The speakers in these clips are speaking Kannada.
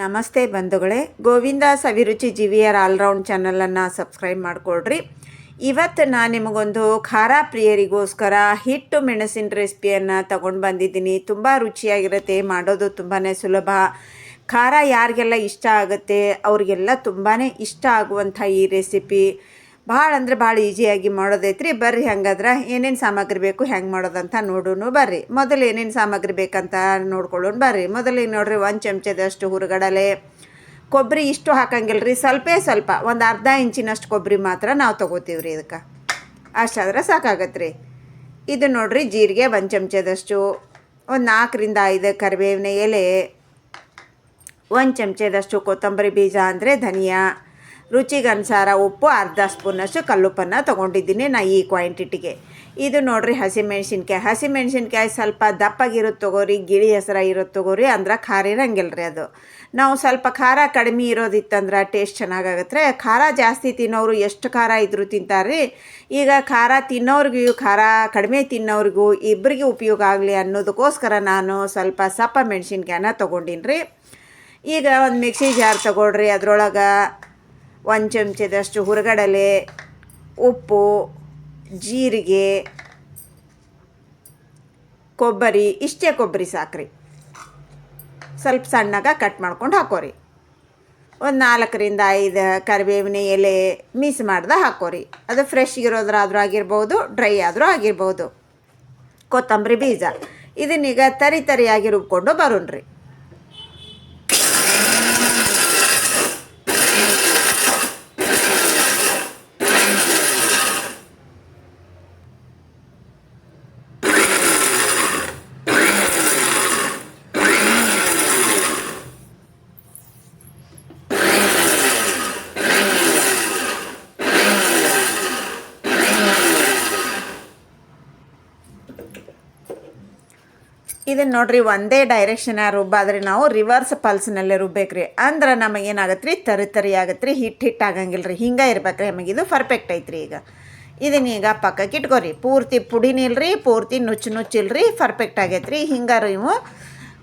ನಮಸ್ತೆ ಬಂಧುಗಳೇ. Govinda Saviruchi G V R all round ಚಾನಲನ್ನು ಸಬ್ಸ್ಕ್ರೈಬ್ ಮಾಡಿಕೊಡ್ರಿ. ಇವತ್ತು ನಾನು ನಿಮಗೊಂದು ಖಾರ ಪ್ರಿಯರಿಗೋಸ್ಕರ ಹಿಟ್ಟು ಮೆಣಸಿನ ರೆಸಿಪಿಯನ್ನು ತಗೊಂಡು ಬಂದಿದ್ದೀನಿ. ತುಂಬ ರುಚಿಯಾಗಿರುತ್ತೆ, ಮಾಡೋದು ತುಂಬಾ ಸುಲಭ. ಖಾರ ಯಾರಿಗೆಲ್ಲ ಇಷ್ಟ ಆಗುತ್ತೆ, ಅವರಿಗೆಲ್ಲ ತುಂಬಾ ಇಷ್ಟ ಆಗುವಂಥ ಈ ರೆಸಿಪಿ. ಭಾಳ ಅಂದ್ರೆ ಭಾಳ ಈಸಿಯಾಗಿ ಮಾಡೋದೈತ್ರಿ. ಬರ್ರಿ ಹಂಗಾದ್ರೆ ಏನೇನು ಸಾಮಗ್ರಿ ಬೇಕು ಹೆಂಗೆ ಮಾಡೋದಂತ ನೋಡೋನು ಬರ್ರಿ. ಮೊದಲು ಏನೇನು ಸಾಮಗ್ರಿ ಬೇಕಂತ ನೋಡ್ಕೊಳ್ಳೋಣ ಬರ್ರಿ. ಮೊದಲಿಗೆ ನೋಡ್ರಿ ಒಂದು ಚಮಚದಷ್ಟು ಹುರುಗಡಲೆ. ಕೊಬ್ಬರಿ ಇಷ್ಟು ಹಾಕಂಗಿಲ್ಲ ರೀ ಸ್ವಲ್ಪೇ ಸ್ವಲ್ಪ. ಒಂದು ಅರ್ಧ ಇಂಚಿನಷ್ಟು ಕೊಬ್ಬರಿ ಮಾತ್ರ ನಾವು ತೊಗೋತೀವಿ ರೀ ಇದಕ್ಕೆ. ಅಷ್ಟಾದ್ರೆ ಸಾಕಾಗತ್ತೆ ರೀ ಇದು ನೋಡ್ರಿ ಜೀರಿಗೆ ಒಂದು ಚಮಚದಷ್ಟು. ಒಂದು ನಾಲ್ಕರಿಂದ ಐದು ಕರಿಬೇವಿನ ಎಲೆ. ಒಂದು ಚಮಚದಷ್ಟು ಕೊತ್ತಂಬರಿ ಬೀಜ ಅಂದರೆ ಧನಿಯಾ. ರುಚಿಗೆ ಅನುಸಾರ ಉಪ್ಪು, ಅರ್ಧ ಸ್ಪೂನಷ್ಟು ಕಲ್ಲುಪ್ಪನ್ನು ತೊಗೊಂಡಿದ್ದೀನಿ ನಾ ಈ ಕ್ವಾಂಟಿಟಿಗೆ. ಇದು ನೋಡ್ರಿ ಹಸಿಮೆಣ್ಸಿನ್ಕಾಯಿ. ಹಸಿಮೆಣ್ಸಿನ್ಕಾಯಿ ಸ್ವಲ್ಪ ದಪ್ಪಗಿರೋದು ತೊಗೋರಿ, ಗಿಳಿ ಹೆಸರ ಇರೋದು ತೊಗೋರಿ, ಅಂದ್ರೆ ಖಾರ ಇರಂಗಿಲ್ಲ ರೀ ಅದು. ನಾವು ಸ್ವಲ್ಪ ಖಾರ ಕಡಿಮೆ ಇರೋದಿತ್ತಂದ್ರೆ ಟೇಸ್ಟ್ ಚೆನ್ನಾಗಾಗತ್ತೆ ಖಾರ ಜಾಸ್ತಿ ತಿನ್ನೋರು ಎಷ್ಟು ಖಾರ ಇದ್ದರೂ ತಿಂತಾರೆ ಈಗ ಖಾರ ತಿನ್ನೋರಿಗೂ ಖಾರ ಕಡಿಮೆ ತಿನ್ನೋರಿಗೂ ಇಬ್ಬರಿಗೆ ಉಪಯೋಗ ಆಗಲಿ ಅನ್ನೋದಕ್ಕೋಸ್ಕರ ನಾನು ಸ್ವಲ್ಪ ಸಪ್ಪ ಮೆಣಸಿನ್ಕಾಯನ್ನ ತೊಗೊಂಡಿನಿ ರೀ ಈಗ ಒಂದು ಮಿಕ್ಸಿ ಜಾರ್ ತೊಗೊಳ್ರಿ, ಅದ್ರೊಳಗೆ ಒಂದು ಚಮಚದಷ್ಟು ಹುರಗಡಲೆ, ಉಪ್ಪು, ಜೀರಿಗೆ, ಕೊಬ್ಬರಿ, ಇಷ್ಟೇ ಕೊಬ್ಬರಿ ಸಾಕ್ರಿ. ಸ್ವಲ್ಪ ಸಣ್ಣಗೆ ಕಟ್ ಮಾಡ್ಕೊಂಡು ಹಾಕೋರಿ. ಒಂದು ನಾಲ್ಕರಿಂದ ಐದು ಕರಿಬೇವಿನ ಎಲೆ ಮಿಸ್ ಮಾಡ್ದೆ ಹಾಕೋರಿ. ಅದು ಫ್ರೆಶ್ ಇರೋದ್ರಾದ್ರೂ ಆಗಿರ್ಬೋದು ಡ್ರೈ ಆದರೂ ಆಗಿರ್ಬೋದು. ಕೊತ್ತಂಬರಿ ಬೀಜ. ಇದನ್ನೀಗ ತರಿ ತರಿಯಾಗಿ ರುಬ್ಕೊಂಡು ಬರೋಣ್ರಿ. ಇದನ್ನು ನೋಡ್ರಿ, ಒಂದೇ ಡೈರೆಕ್ಷನ್ ರುಬ್ಬಾದ್ರೆ ನಾವು ರಿವರ್ಸ್ ಪಲ್ಸ್ನಲ್ಲೇ ರುಬ್ಬೇಕ್ರಿ. ಅಂದ್ರೆ ನಮಗೆ ಏನಾಗತ್ತೆ ರೀ ತರಿ ತರಿ ಆಗತ್ತೆ ರೀ ಹಿಟ್ಟು ಹಿಟ್ಟು ಆಗಂಗಿಲ್ಲ ರೀ ಹಿಂಗೆ ಇರ್ಬೇಕ್ರಿ ನಮಗೆ, ಇದು ಪರ್ಫೆಕ್ಟ್ ಐತ್ರಿ ಈಗ. ಇದನ್ನ ಈಗ ಪಕ್ಕಕ್ಕೆ ಇಟ್ಕೋರಿ. ಪೂರ್ತಿ ಪುಡಿನಿಲ್ರಿ ಪೂರ್ತಿ ನುಚ್ಚು ನುಚ್ಚಿಲ್ರಿ ಪರ್ಫೆಕ್ಟ್ ಆಗೈತೆ ರೀ ಹಿಂಗೆ ನೀವು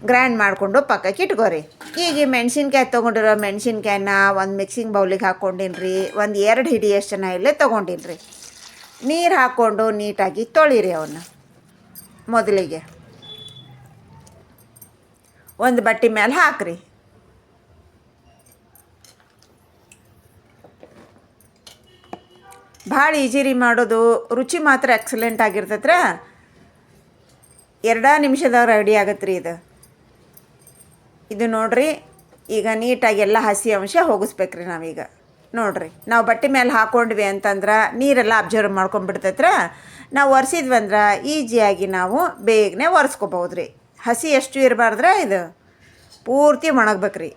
ಗ್ರ್ಯಾಂಡ್ ಮಾಡಿಕೊಂಡು ಪಕ್ಕಕ್ಕೆ ಇಟ್ಕೋರಿ. ಈಗ ಈ ಮೆಣಸಿನ್ಕಾಯಿ ತೊಗೊಂಡಿರೋ ಮೆಣಸಿನ್ಕಾಯಿನ ಒಂದು ಮಿಕ್ಸಿಂಗ್ ಬೌಲಿಗೆ ಹಾಕ್ಕೊಂಡಿನ್ರಿ ರೀ ಒಂದು ಎರಡು ಹಿಡಿಯಷ್ಟು ಜನ ಇಲ್ಲೇ ತೊಗೊಂಡಿನ್ರಿ. ನೀರು ಹಾಕ್ಕೊಂಡು ನೀಟಾಗಿ ತೊಳಿರಿ ಅವನ್ನ ಮೊದಲಿಗೆ. ಒಂದು ಬಟ್ಟೆ ಮೇಲೆ ಹಾಕ್ರಿ. ಭಾಳ ಈಜಿ ರೀ ಮಾಡೋದು. ರುಚಿ ಮಾತ್ರ ಎಕ್ಸಲೆಂಟ್ ಆಗಿರ್ತೈತ್ರ. ಎರಡೇ ನಿಮಿಷದಾಗ ರೆಡಿ ಆಗತ್ತೆ ರೀ ಇದು. ಇದು ನೋಡ್ರಿ, ಈಗ ನೀಟಾಗಿ ಎಲ್ಲ ಹಸಿ ಅಂಶ ಹೋಗಿಸ್ಬೇಕ್ರಿ ನಾವೀಗ. ನೋಡ್ರಿ, ನಾವು ಬಟ್ಟೆ ಮೇಲೆ ಹಾಕ್ಕೊಂಡ್ವಿ ಅಂತಂದ್ರೆ ನೀರೆಲ್ಲ ಅಬ್ಸರ್ವ್ ಮಾಡ್ಕೊಂಡ್ಬಿಡ್ತೈತ್ರ. ನಾವು ಒರೆಸಿದ್ವಿ ಅಂದ್ರೆ ಈಜಿಯಾಗಿ ನಾವು ಬೇಗನೆ ಒರೆಸ್ಕೋಬಹುದು ರೀ ಹಸಿ ಎಷ್ಟು ಇರಬಾರ್ದ್ರೆ ಇದು ಪೂರ್ತಿ ಒಣಗ್ಬೇಕ್ರಿ.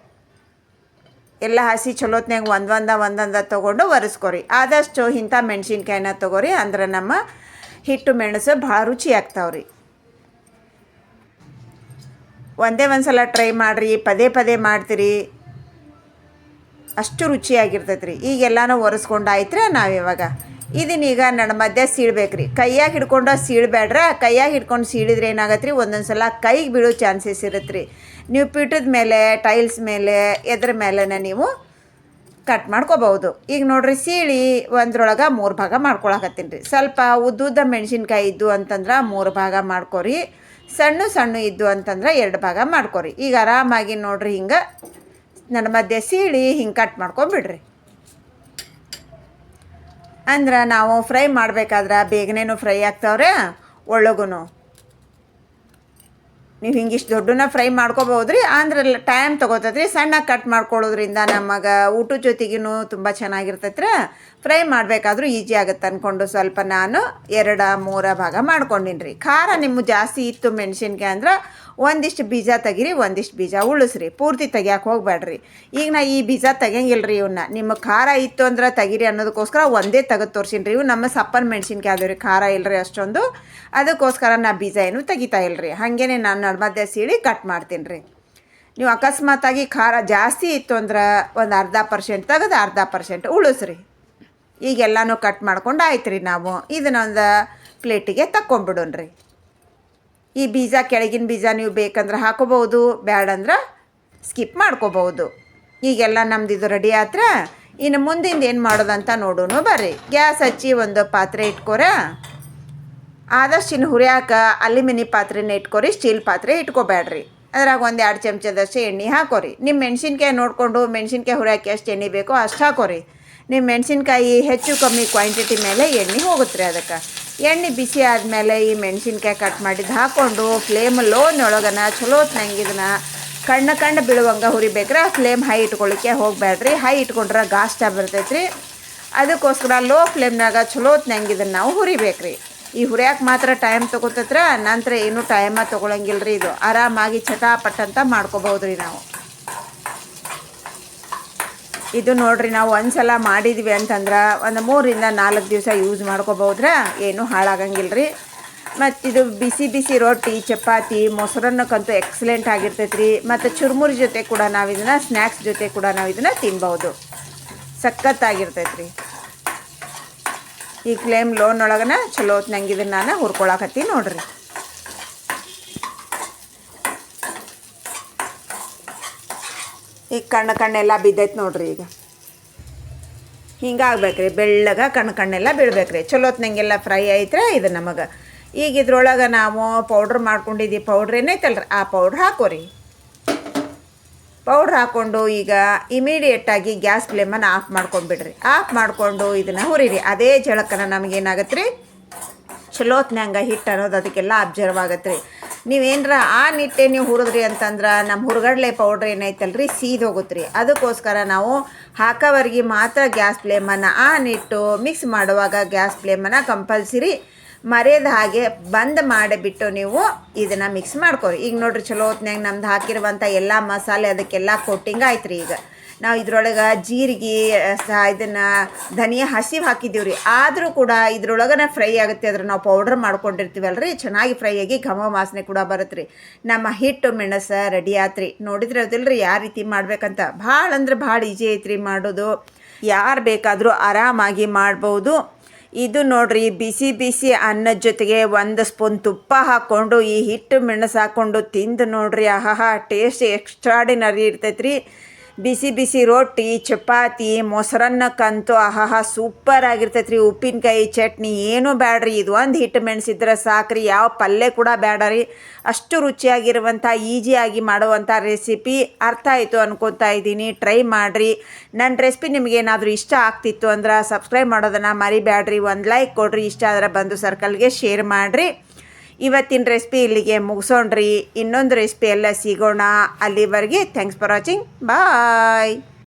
ಎಲ್ಲ ಹಸಿ ಚಲೋತ್ನಾಗ ಒಂದೊಂದ ಒಂದೊಂದ ತೊಗೊಂಡು ಒರೆಸ್ಕೊರಿ. ಆದಷ್ಟು ಇಂಥ ಮೆಣಸಿನ್ಕಾಯಿನ ತೊಗೋರಿ ಅಂದ್ರೆ ನಮ್ಮ ಹಿಟ್ಟು ಮೆಣಸು ಭಾಳ ರುಚಿ ಆಗ್ತಾವ್ರಿ. ಒಂದೇ ಒಂದು ಸಲ ಟ್ರೈ ಮಾಡಿರಿ, ಪದೇ ಪದೇ ಮಾಡ್ತೀರಿ. ಅಷ್ಟು ರುಚಿಯಾಗಿರ್ತೈತೆ ರೀ ಈಗೆಲ್ಲನೂ ಒರೆಸ್ಕೊಂಡು ಆಯ್ತು ನಾವು ಇವಾಗ ಇದನ್ನೀಗ ನನ್ನ ಮಧ್ಯ ಸೀಳ್ಬೇಕ್ರಿ. ಕೈಯಾಗ ಹಿಡ್ಕೊಂಡು ಸೀಳ್ಬೇಡ್ರ ಕೈಯಾಗ ಹಿಡ್ಕೊಂಡು ಸೀಳಿದ್ರೆ ಏನಾಗತ್ತೆ ರೀ ಒಂದೊಂದು ಸಲ ಕೈಗೆ ಬೀಳೋ ಚಾನ್ಸಸ್ ಇರುತ್ತೆ ರೀ ನೀವು ಪೀಠದ ಮೇಲೆ, ಟೈಲ್ಸ್ ಮೇಲೆ, ಎದ್ರ ಮೇಲೆನೇ ನೀವು ಕಟ್ ಮಾಡ್ಕೋಬಹುದು. ಈಗ ನೋಡ್ರಿ, ಸೀಳಿ ಒಂದ್ರೊಳಗೆ ಮೂರು ಭಾಗ ಮಾಡ್ಕೊಳಕತ್ತೀನಿ ರೀ ಸ್ವಲ್ಪ ಉದ್ದುದ್ದ ಮೆಣಸಿನ್ಕಾಯಿ ಇದ್ದು ಅಂತಂದ್ರೆ ಮೂರು ಭಾಗ ಮಾಡ್ಕೊರಿ. ಸಣ್ಣ ಸಣ್ಣ ಇದ್ದು ಅಂತಂದ್ರೆ ಎರಡು ಭಾಗ ಮಾಡ್ಕೊರಿ. ಈಗ ಆರಾಮಾಗಿ ನೋಡ್ರಿ ಹಿಂಗೆ. ನನ್ನ ಮಧ್ಯೆ ಸೀಳಿ ಹಿಂಗೆ ಕಟ್ ಮಾಡ್ಕೊಂಬಿಡ್ರಿ ಅಂದ್ರೆ ನಾವು ಫ್ರೈ ಮಾಡಬೇಕಾದ್ರೆ ಬೇಗನೆ ಫ್ರೈ ಆಗ್ತಾವ್ರೆ? ಒಳಗೂ ನೀವು ಹಿಂಗಿಷ್ಟು ದೊಡ್ಡನ ಫ್ರೈ ಮಾಡ್ಕೋಬೋದು ರೀ ಅಂದ್ರೆ ಟೈಮ್ ತೊಗೋತೈತೆ ರೀ ಸಣ್ಣ ಕಟ್ ಮಾಡ್ಕೊಳ್ಳೋದ್ರಿಂದ ನಮಗೆ ಊಟದ ಜೊತೆಗೂ ತುಂಬ ಚೆನ್ನಾಗಿರ್ತೈತೆ ರೀ ಫ್ರೈ ಮಾಡಬೇಕಾದ್ರೂ ಈಜಿ ಆಗುತ್ತೆ ಅಂದ್ಕೊಂಡು ಸ್ವಲ್ಪ ನಾನು ಎರಡ, ಮೂರ ಭಾಗ ಮಾಡ್ಕೊಂಡಿನಿ ರೀ ಖಾರ ನಿಮ್ಮ ಜಾಸ್ತಿ ಇತ್ತು ಮೆಣಸಿನ್ಕಾಯಿ ಅಂದ್ರೆ ಒಂದಿಷ್ಟು ಬೀಜ ತೆಗಿರಿ, ಒಂದಿಷ್ಟು ಬೀಜ ಉಳಿಸ್ರಿ. ಪೂರ್ತಿ ತೆಗಿಯಕ್ಕೆ ಹೋಗ್ಬೇಡ್ರಿ ಈಗ ನಾ ಈ ಬೀಜ ತೆಗಿಯಂಗಿಲ್ಲ ರೀ ಇವನ್ನ ನಿಮ್ಮ ಖಾರ ಇತ್ತು ಅಂದ್ರೆ ತೆಗಿರಿ ಅನ್ನೋದಕ್ಕೋಸ್ಕರ ಒಂದೇ ತೆಗೆದು ತೋರಿಸಿನ್ರಿ. ಇವು ನಮ್ಮ ಸಪ್ಪನ ಮೆಣಸಿನ್ಕಾಯಿ ಅದಾವೆ ರೀ ಖಾರ ಇಲ್ಲರಿ ಅಷ್ಟೊಂದು. ಅದಕ್ಕೋಸ್ಕರ ನಾ ಬೀಜ ಏನು ತೆಗಿತಾ ಇಲ್ಲರಿ ಹಾಗೇನೆ ನಾನು ನಡ್ಮಧ್ಯೆ ಸೀಳಿ ಕಟ್ ಮಾಡ್ತೀನಿ ರೀ ನೀವು ಅಕಸ್ಮಾತಾಗಿ ಖಾರ ಜಾಸ್ತಿ ಇತ್ತು ಅಂದ್ರೆ ಒಂದು ಅರ್ಧ ಪರ್ಸೆಂಟ್ ತೆಗೆದು ಅರ್ಧ ಪರ್ಸೆಂಟ್ ಉಳಿಸ್ರಿ. ಈಗೆಲ್ಲನೂ ಕಟ್ ಮಾಡ್ಕೊಂಡು ಆಯ್ತು ರೀ ನಾವು. ಇದನ್ನೊಂದು ಪ್ಲೇಟಿಗೆ ತಕ್ಕೊಂಬಿಡೋಣ್ರಿ. ಈ ಬೀಜ ಕೆಳಗಿನ ಬೀಜ ನೀವು ಬೇಕಂದ್ರೆ ಹಾಕೋಬೋದು ಬ್ಯಾಡಂದ್ರೆ ಸ್ಕಿಪ್ ಮಾಡ್ಕೋಬಹುದು. ಈಗೆಲ್ಲ ನಮ್ದು ಇದು ರೆಡಿ ಆತ್ರ ಇನ್ನು ಮುಂದಿಂದ ಏನು ಮಾಡೋದಂತ ನೋಡೋಣ ಬರ್ರಿ. ಗ್ಯಾಸ್ ಹಚ್ಚಿ ಒಂದು ಪಾತ್ರೆ ಇಟ್ಕೋರ, ಆದಷ್ಟು ಇನ್ನು ಹುರಿಯಾಕ ಅಲ್ಯೂಮಿನಿ ಪಾತ್ರೆನ ಇಟ್ಕೋರಿ, ಸ್ಟೀಲ್ ಪಾತ್ರೆ ಇಟ್ಕೋಬೇಡ್ರಿ ಅದ್ರಾಗ ಒಂದು ಎರಡು ಚಮಚದಷ್ಟು ಎಣ್ಣೆ ಹಾಕೋರಿ. ನಿಮ್ಮ ಮೆಣಸಿನ್ಕಾಯಿ ನೋಡಿಕೊಂಡು ಮೆಣಸಿನ್ಕಾಯಿ ಹುರಿಯಾಕೆ ಎಷ್ಟು ಎಣ್ಣೆ ಬೇಕೋ ಅಷ್ಟು ಹಾಕೋರಿ. ನಿಮ್ಮ ಮೆಣಸಿನ್ಕಾಯಿ ಹೆಚ್ಚು ಕಮ್ಮಿ ಕ್ವಾಂಟಿಟಿ ಮೇಲೆ ಎಣ್ಣೆ ಹೋಗುತ್ತೆ ಅದಕ್ಕೆ. ಎಣ್ಣೆ ಬಿಸಿ ಆದಮೇಲೆ ಈ ಮೆಣಸಿನ್ಕಾಯಿ ಕಟ್ ಮಾಡಿದ್ದು ಹಾಕ್ಕೊಂಡು ಫ್ಲೇಮ್ ಲೋನೊಳಗನ ಚಲೋ ತಂಗಿದನ ಇದನ್ನ ಕಣ್ಣು ಕಣ್ಣು ಬೀಳುವಂಗೆ ಹುರಿಬೇಕ್ರೆ ಫ್ಲೇಮ್ ಹೈ ಇಟ್ಕೊಳ್ಳಿಕ್ಕೆ ಹೋಗಬೇಡ್ರಿ ಹೈ ಇಟ್ಕೊಂಡ್ರೆ ಗಾಷ್ಟ ಬರ್ತೈತೆ ರೀ ಅದಕ್ಕೋಸ್ಕರ ಲೋ ಫ್ಲೇಮ್ನಾಗ ಚಲೋ ಇದನ್ನು ನಾವು ಹುರಿಬೇಕ್ರಿ. ಈ ಹುರಿಯಾಕೆ ಮಾತ್ರ ಟೈಮ್ ತೊಗೋತತ್ರ, ನಂತರ ಏನು ಟೈಮ ತೊಗೊಳಂಗಿಲ್ಲ ರೀ ಇದು. ಆರಾಮಾಗಿ ಚಟಾಪಟ್ ಅಂತ ನಾವು. ಇದು ನೋಡ್ರಿ, ನಾವು ಒಂದ್ಸಲ ಮಾಡಿದ್ವಿ ಅಂತಂದ್ರೆ ಒಂದು ಮೂರಿಂದ ನಾಲ್ಕು ದಿವಸ ಯೂಸ್ ಮಾಡ್ಕೋಬಹುದ್ರೆ ಏನು ಹಾಳಾಗಂಗಿಲ್ಲ ರೀ ಮತ್ತು ಇದು ಬಿಸಿ ಬಿಸಿ ರೊಟ್ಟಿ ಚಪಾತಿ, ಮೊಸರನ್ನಕ್ಕಂತೂ ಎಕ್ಸಲೆಂಟ್ ಆಗಿರ್ತೈತೆ ರೀ ಮತ್ತು ಚುರುಮುರಿ ಜೊತೆ ಕೂಡ ನಾವು ಇದನ್ನು ಸ್ನ್ಯಾಕ್ಸ್ ಜೊತೆ ಕೂಡ ನಾವು ಇದನ್ನು ತಿನ್ಬೋದು. ಸಖತ್ತಾಗಿರ್ತೈತೆ ರೀ ಈ ಲೋನ್ ಒಳಗನ ಚಲೋ ಹೊತ್ನಂಗೆ ಇದನ್ನು ನಾನು ಹುರ್ಕೊಳಕತ್ತೀನಿ ನೋಡ್ರಿ. ಈಗ ಕಣ್ಣು ಕಣ್ಣೆಲ್ಲ ಬಿದ್ದೈತೆ ನೋಡ್ರಿ ಈಗ. ಹಿಂಗಾಗ್ಬೇಕ್ರಿ, ಬೆಳ್ಳಗ ಕಣ್ಣು ಕಣ್ಣೆಲ್ಲ ಬೀಳ್ಬೇಕ್ರಿ. ಚಲೋತ್ನಂಗೆಲ್ಲ ಫ್ರೈ ಐತ್ರೆ ಇದು ನಮಗೆ. ಈಗ ಇದ್ರೊಳಗೆ ನಾವು ಪೌಡ್ರ್ ಮಾಡ್ಕೊಂಡಿದ್ದೀವಿ ಪೌಡ್ರ್ ಏನೈತಲ್ರಿ? ಆ ಪೌಡ್ರ್ ಹಾಕೋರಿ. ಪೌಡ್ರ್ ಹಾಕ್ಕೊಂಡು ಈಗ ಇಮಿಡಿಯೇಟಾಗಿ ಗ್ಯಾಸ್ ಫ್ಲೇಮನ್ನು ಆಫ್ ಮಾಡ್ಕೊಂಡ್ಬಿಡ್ರಿ. ಆಫ್ ಮಾಡಿಕೊಂಡು ಇದನ್ನು ಹುರಿರಿ. ಅದೇ ಜಳಕನ ನಮಗೇನಾಗತ್ತೆ ರೀ ಚಲೋತ್ನಂಗೆ ಹಿಟ್ಟು ಅನ್ನೋದು ಅದಕ್ಕೆಲ್ಲ ಅಬ್ಸರ್ವ್ ಆಗತ್ತೆ ರೀ ನೀವೇನರ ಆ ನಿಟ್ಟೆ ನೀವು ಹುರಿದ್ರಿ ಅಂತಂದ್ರೆ ನಮ್ಮ ಹುರ್ಗಡ್ಲೆ ಪೌಡ್ರ್ ಏನೈತಲ್ರಿ? ಸೀದೋಗುತ್ತೆ ರೀ ಅದಕ್ಕೋಸ್ಕರ ನಾವು ಹಾಕೋವರೆಗೆ ಮಾತ್ರ ಗ್ಯಾಸ್ ಫ್ಲೇಮನ್ನು ಆ ನಿಟ್ಟು ಮಿಕ್ಸ್ ಮಾಡುವಾಗ ಗ್ಯಾಸ್ ಫ್ಲೇಮನ್ನು ಕಂಪಲ್ಸರಿ ಮರೆಯದ ಹಾಗೆ ಬಂದ್ ಮಾಡಿಬಿಟ್ಟು ನೀವು ಇದನ್ನು ಮಿಕ್ಸ್ ಮಾಡ್ಕೊರಿ. ಈಗ ನೋಡ್ರಿ ಚಲೋ ಹೊತ್ನ್ಯಾಗ ನಮ್ದು ಹಾಕಿರುವಂಥ ಎಲ್ಲ ಮಸಾಲೆ ಅದಕ್ಕೆಲ್ಲ ಕೋಟಿಂಗ್ ಆಯ್ತು ರೀ ಈಗ. ನಾವು ಇದ್ರೊಳಗೆ ಜೀರಿಗೆ ಸಹ ಇದನ್ನು ಧನಿಯಾ ಹಸಿವು ಹಾಕಿದ್ದೀವಿ ರೀ ಆದರೂ ಕೂಡ ಇದ್ರೊಳಗನ ಫ್ರೈ ಆಗುತ್ತೆ, ಅದ್ರ ನಾವು ಪೌಡ್ರ್ ಮಾಡ್ಕೊಂಡಿರ್ತೀವಲ್ಲ ರೀ ಚೆನ್ನಾಗಿ ಫ್ರೈ ಆಗಿ ಘಮ ವಾಸನೆ ಕೂಡ ಬರುತ್ತೆ ರೀ ನಮ್ಮ ಹಿಟ್ಟು ಮೆಣಸು ರೆಡಿ ಆತ್ರಿ. ನೋಡಿದ್ರೆ ಅದಿಲ್ರಿ ಯಾವ ರೀತಿ ಮಾಡ್ಬೇಕಂತ. ಭಾಳ ಅಂದ್ರೆ ಭಾಳ ಈಜಿ ಐತ್ರಿ ಮಾಡೋದು. ಯಾರು ಬೇಕಾದರೂ ಆರಾಮಾಗಿ ಮಾಡ್ಬೋದು. ಇದು ನೋಡ್ರಿ, ಬಿಸಿ ಬಿಸಿ ಅನ್ನದ ಜೊತೆಗೆ ಒಂದು ಸ್ಪೂನ್ ತುಪ್ಪ ಹಾಕ್ಕೊಂಡು, ಈ ಹಿಟ್ಟು ಮೆಣಸು ಹಾಕ್ಕೊಂಡು ತಿಂದು ನೋಡ್ರಿ. ಆಹಾ ಟೇಸ್ಟ್ ಎಕ್ಸ್ಟ್ರಾಡಿನರಿ ಇರ್ತೈತ್ರಿ. ಬಿಸಿ ಬಿಸಿ ರೊಟ್ಟಿ, ಚಪಾತಿ ಮೊಸರನ್ನಕ್ಕಂತೂ ಆಹಾಹಾ ಸೂಪರ್ ಆಗಿರ್ತೈತೆ ರೀ ಉಪ್ಪಿನಕಾಯಿ, ಚಟ್ನಿ ಏನೂ ಬ್ಯಾಡ್ರಿ. ಇದು ಒಂದು ಹಿಟ್ಟು ಮೆಣಸಿದ್ರೆ ಸಾಕ್ರಿ. ಯಾವ ಪಲ್ಯ ಕೂಡ ಬೇಡ ಅಷ್ಟು ರುಚಿಯಾಗಿರುವಂಥ, ಈಜಿಯಾಗಿ ಮಾಡುವಂಥ ರೆಸಿಪಿ ಅರ್ಥ ಆಯಿತು ಅನ್ಕೊತಾ ಇದ್ದೀನಿ. ಟ್ರೈ ಮಾಡಿರಿ. ನನ್ನ ರೆಸಿಪಿ ನಿಮಗೇನಾದರೂ ಇಷ್ಟ ಆಗ್ತಿತ್ತು ಅಂದ್ರೆ ಸಬ್ಸ್ಕ್ರೈಬ್ ಮಾಡೋದನ್ನು ಮರಿಬೇಡ್ರಿ ಒಂದು ಲೈಕ್ ಕೊಡ್ರಿ. ಇಷ್ಟ ಆದರೆ ಬಂದು ಸರ್ಕಲ್ಗೆ ಶೇರ್ ಮಾಡಿರಿ. ಇವತ್ತಿನ ರೆಸಿಪಿ ಇಲ್ಲಿಗೆ ಮುಗಿಸೋಣ್ರಿ. ಇನ್ನೊಂದು ರೆಸಿಪಿ ಎಲ್ಲ ಸಿಗೋಣ. ಅಲ್ಲಿವರೆಗೆ ಥ್ಯಾಂಕ್ಸ್ ಫಾರ್ ವಾಚಿಂಗ್ ಬಾಯ್